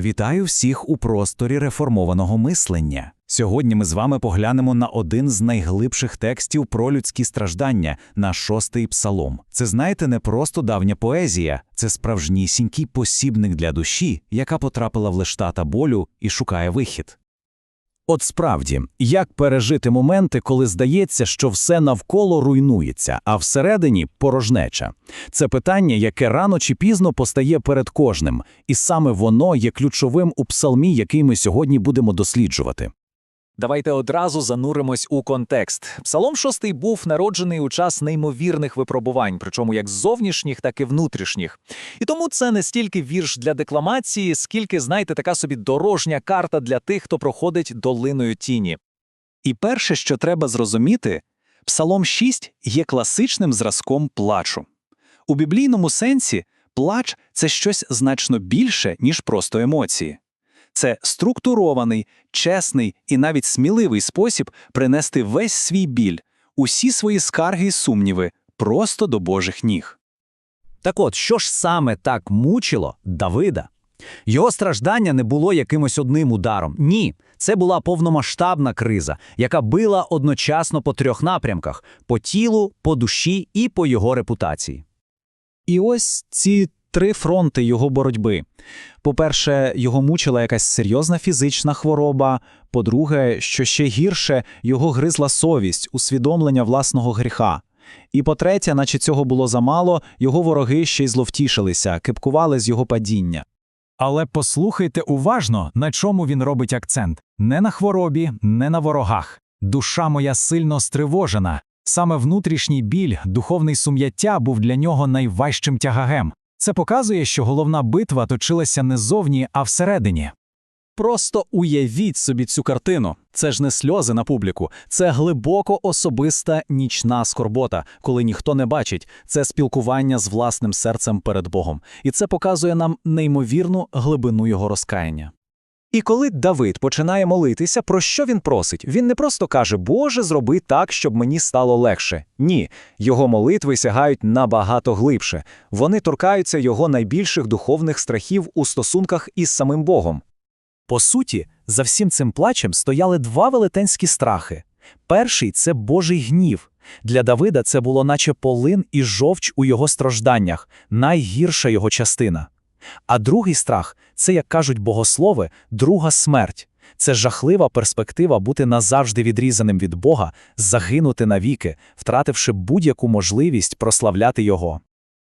Вітаю всіх у просторі реформованого мислення. Сьогодні ми з вами поглянемо на один з найглибших текстів про людські страждання на шостий псалом. Це, знаєте, не просто давня поезія, це справжнісінький посібник для душі, яка потрапила в лештата болю і шукає вихід. От справді, як пережити моменти, коли здається, що все навколо руйнується, а всередині порожнеча? Це питання, яке рано чи пізно постає перед кожним, і саме воно є ключовим у псалмі, який ми сьогодні будемо досліджувати. Давайте одразу зануримось у контекст. Псалом 6 був народжений у час неймовірних випробувань, причому як зовнішніх, так і внутрішніх. І тому це не стільки вірш для декламації, скільки, знаєте, така собі дорожня карта для тих, хто проходить долиною тіні. І перше, що треба зрозуміти, Псалом 6 є класичним зразком плачу. У біблійному сенсі плач це щось значно більше, ніж просто емоції. Це структурований, чесний і навіть сміливий спосіб принести весь свій біль, усі свої скарги і сумніви просто до Божих ніг. Так от, що ж саме так мучило Давида? Його страждання не було якимось одним ударом. Ні, це була повномасштабна криза, яка била одночасно по трьох напрямках: по тілу, по душі і по його репутації. І ось ці три фронти його боротьби. По-перше, його мучила якась серйозна фізична хвороба. По-друге, що ще гірше, його гризла совість, усвідомлення власного гріха. І по-третє, наче цього було замало, його вороги ще й зловтішилися, кипкували з його падіння. Але послухайте уважно, на чому він робить акцент: не на хворобі, не на ворогах. Душа моя сильно стривожена. Саме внутрішній біль, духовний сум'яття був для нього найважчим тягагем. Це показує, що головна битва точилася не зовні, а всередині. Просто уявіть собі цю картину. Це ж не сльози на публіку, це глибоко особиста нічна скорбота, коли ніхто не бачить. Це спілкування з власним серцем перед Богом. І це показує нам неймовірну глибину його розкаяння. І коли Давид починає молитися, про що він просить? Він не просто каже, Боже, зроби так, щоб мені стало легше. Ні, його молитви сягають набагато глибше. Вони торкаються його найбільших духовних страхів у стосунках із самим Богом. По суті, за всім цим плачем стояли два велетенські страхи. Перший це Божий гнів. Для Давида це було наче полин і жовч у його стражданнях, найгірша його частина. А другий страх це, як кажуть богослови, друга смерть. Це жахлива перспектива бути назавжди відрізаним від Бога, загинути навіки, втративши будь-яку можливість прославляти Його.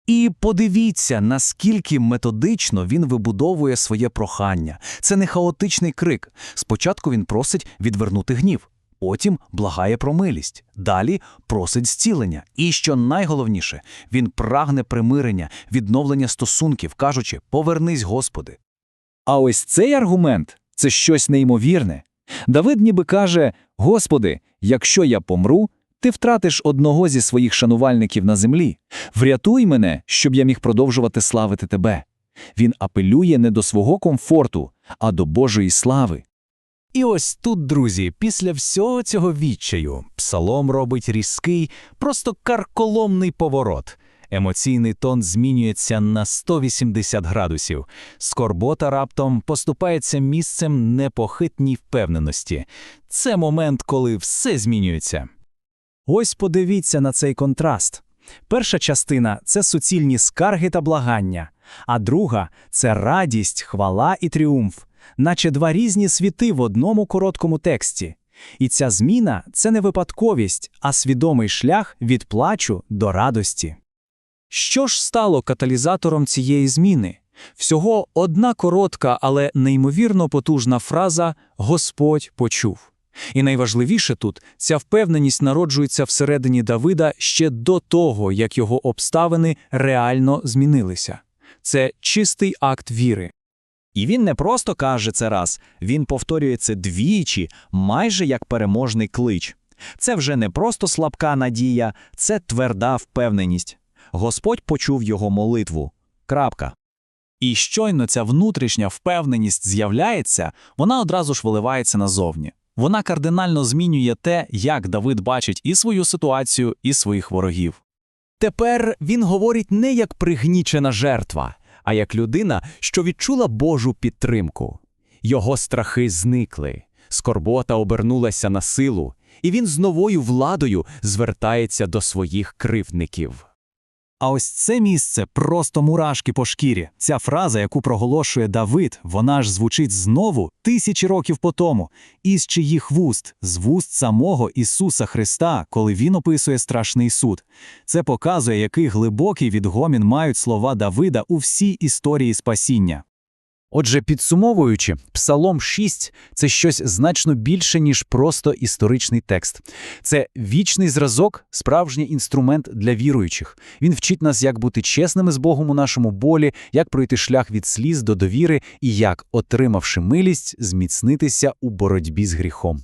І подивіться, наскільки методично він вибудовує своє прохання. Це не хаотичний крик. Спочатку він просить відвернути гнів, потім благає про милість, далі просить зцілення. І що найголовніше, він прагне примирення, відновлення стосунків, кажучи: Повернись, Господи. А ось цей аргумент це щось неймовірне. Давид ніби каже: Господи, якщо я помру, ти втратиш одного зі своїх шанувальників на землі. Врятуй мене, щоб я міг продовжувати славити тебе. Він апелює не до свого комфорту, а до Божої слави. І ось тут, друзі, після всього цього відчаю, псалом робить різкий, просто карколомний поворот. Емоційний тон змінюється на 180 градусів. Скорбота раптом поступається місцем непохитній впевненості. Це момент, коли все змінюється. Ось подивіться на цей контраст. Перша частина це суцільні скарги та благання, а друга це радість, хвала і тріумф, наче два різні світи в одному короткому тексті. І ця зміна це не випадковість, а свідомий шлях від плачу до радості. Що ж стало каталізатором цієї зміни? Всього одна коротка, але неймовірно потужна фраза Господь почув. І найважливіше тут ця впевненість народжується всередині Давида ще до того, як його обставини реально змінилися. Це чистий акт віри. І він не просто каже це раз, він повторює це двічі, майже як переможний клич. Це вже не просто слабка надія, це тверда впевненість. Господь почув його молитву. Крапка. І щойно ця внутрішня впевненість з'являється, вона одразу ж виливається назовні. Вона кардинально змінює те, як Давид бачить і свою ситуацію, і своїх ворогів. Тепер він говорить не як пригнічена жертва, а як людина, що відчула Божу підтримку. Його страхи зникли, скорбота обернулася на силу, і він з новою владою звертається до своїх кривдників. А ось це місце просто мурашки по шкірі. Ця фраза, яку проголошує Давид, вона ж звучить знову тисячі років по тому. Із чиїх вуст? З вуст самого Ісуса Христа, коли він описує страшний суд. Це показує, який глибокий відгомін мають слова Давида у всій історії спасіння. Отже, підсумовуючи, Псалом 6 – це щось значно більше, ніж просто історичний текст. Це вічний зразок, справжній інструмент для віруючих. Він вчить нас, як бути чесними з Богом у нашому болі, як пройти шлях від сліз до довіри і як, отримавши милість, зміцнитися у боротьбі з гріхом.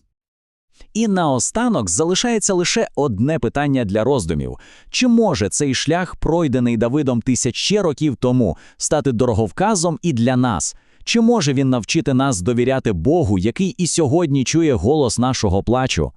І наостанок залишається лише одне питання для роздумів: чи може цей шлях, пройдений Давидом тисячі років тому, стати дороговказом і для нас? Чи може він навчити нас довіряти Богу, який і сьогодні чує голос нашого плачу?